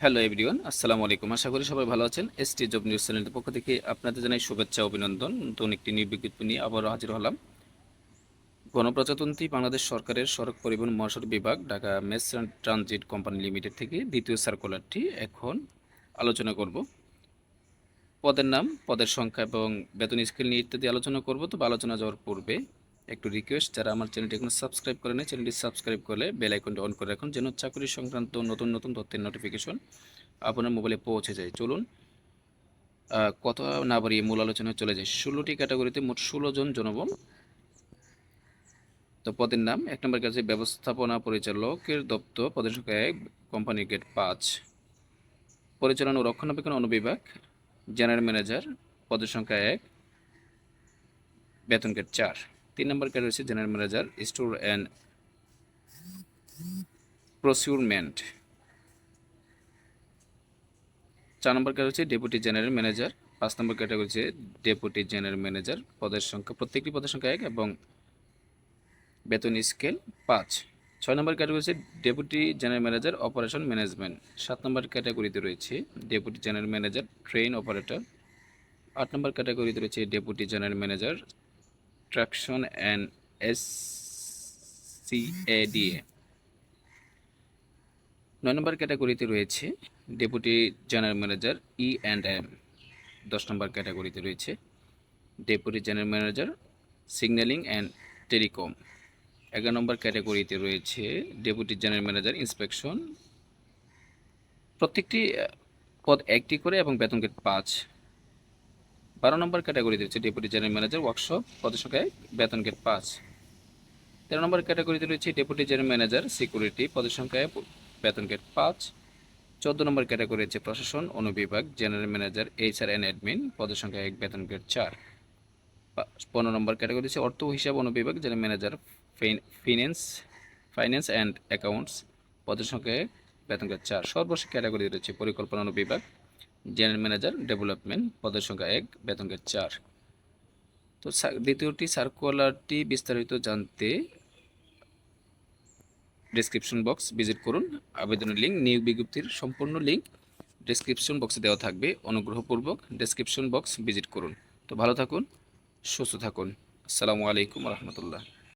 Hello everyone আসসালামু আলাইকুম আশা করি সবাই ভালো আছেন। এস টি জব নিউজ চ্যানেলের পক্ষ থেকে আপনাদের জানাই শুভেচ্ছা, অভিনন্দন। নতুন একটি নিউ বিজ্ঞপ্তি নিয়ে আবারও হাজির হলাম। গণপ্রজাতন্ত্রী বাংলাদেশ সরকারের সড়ক পরিবহন মহাসড়ক বিভাগ, Dhaka mass transit company limited থেকে দ্বিতীয় সার্কুলারটি এখন আলোচনা করব। পদের নাম, পদের সংখ্যা এবং বেতন স্কেল নিয়ে ইত্যাদি আলোচনা করব। তবে আলোচনা যাওয়ার পূর্বে একটু রিকোয়েস্ট যারা আমার চ্যানেলটি এখনও সাবস্ক্রাইব করে নেয় চ্যানেলটি সাবস্ক্রাইব করলে বেল আইকনটি অন করে রাখুন, যেন চাকরি সংক্রান্ত নতুন নতুন তথ্যের নোটিফিকেশন আপনার মোবাইলে পৌঁছে যায়। চলুন কথা না বাড়িয়ে মূল আলোচনায় চলে যায় ষোলোটি ক্যাটাগরিতে মোট ষোলো জন জনবল। তো পদের নাম, এক নম্বর কাছে ব্যবস্থাপনা পরিচালকের দপ্তর, পদের সংখ্যা এক কোম্পানি গেট পাঁচ। পরিচালনা ও রক্ষণাবেক্ষণ অনুবিভাগ জেনারেল ম্যানেজার পদের সংখ্যা এক, বেতন গেট চার। তিন নম্বর কার্ড রয়েছে general manager store and procurement চার নম্বর কার্ড হচ্ছে ডেপুটি জেনারেল ম্যানেজার পাঁচ নম্বর ক্যাটাগরি হচ্ছে ডেপুটি জেনারেল ম্যানেজার পদের সংখ্যা, প্রত্যেকটি পদের সংখ্যা এক এবং বেতন স্কেল পাঁচ। ছয় নম্বর ক্যাটাগরি হচ্ছে deputy general manager operation management সাত নম্বর ক্যাটাগরিতে রয়েছে deputy general manager train operator আট নম্বর ক্যাটাগরিতে রয়েছে deputy general manager traction and S CADA নয় নম্বর ক্যাটাগরিতে রয়েছে deputy general manager E and M দশ নম্বর ক্যাটাগরিতে রয়েছে deputy general manager signalling and telecom. এগারো নম্বর ক্যাটাগরিতে রয়েছে ডেপুটি জেনারেল ম্যানেজার ইন্সপেকশন। প্রত্যেকটি পদ একটি করে এবং বেতন গেট পাঁচ। বারো নম্বর ক্যাটাগরিতে রয়েছে ডেপুটি জেনারেল ম্যানেজার ওয়ার্কশপ পদের সংখ্যা এক, বেতন গেট পাঁচ। তেরো নম্বর ক্যাটাগরিতে রয়েছে ডেপুটি জেনারেল ম্যানেজার সিকিউরিটি পদের সংখ্যা এক, বেতন গেট পাঁচ। চোদ্দ নম্বর ক্যাটাগরি রয়েছে প্রশাসন অনুবিভাগ general manager HR and admin পদের সংখ্যা এক বেতন গ্রেড চার। পনেরো নম্বর ক্যাটাগরি হচ্ছে অর্থ হিসাব অনুবিভাগ general manager finance finance and accounts পদের সংখ্যা বেতন গ্রেড চার। সর্বশেষ ক্যাটাগরি রয়েছে পরিকল্পনা অনুবিভাগ জেনারেল ম্যানেজার, ডেভেলপমেন্ট, পদের সংখ্যা এক বেতন গ্রেড চার। তো দ্বিতীয়টি সার্কুলারটি বিস্তারিত জানতে ডেসক্রিপশন বক্স ভিজিট করুন। আবেদনের লিঙ্ক নিয়োগ বিজ্ঞপ্তির সম্পূর্ণ লিঙ্ক ডেসক্রিপশন বক্সে দেওয়া থাকবে। অনুগ্রহপূর্বক ডেসক্রিপশন বক্স ভিজিট করুন। তো ভালো থাকুন, সুস্থ থাকুন। আসসালামু আলাইকুম রহমতুল্লাহ।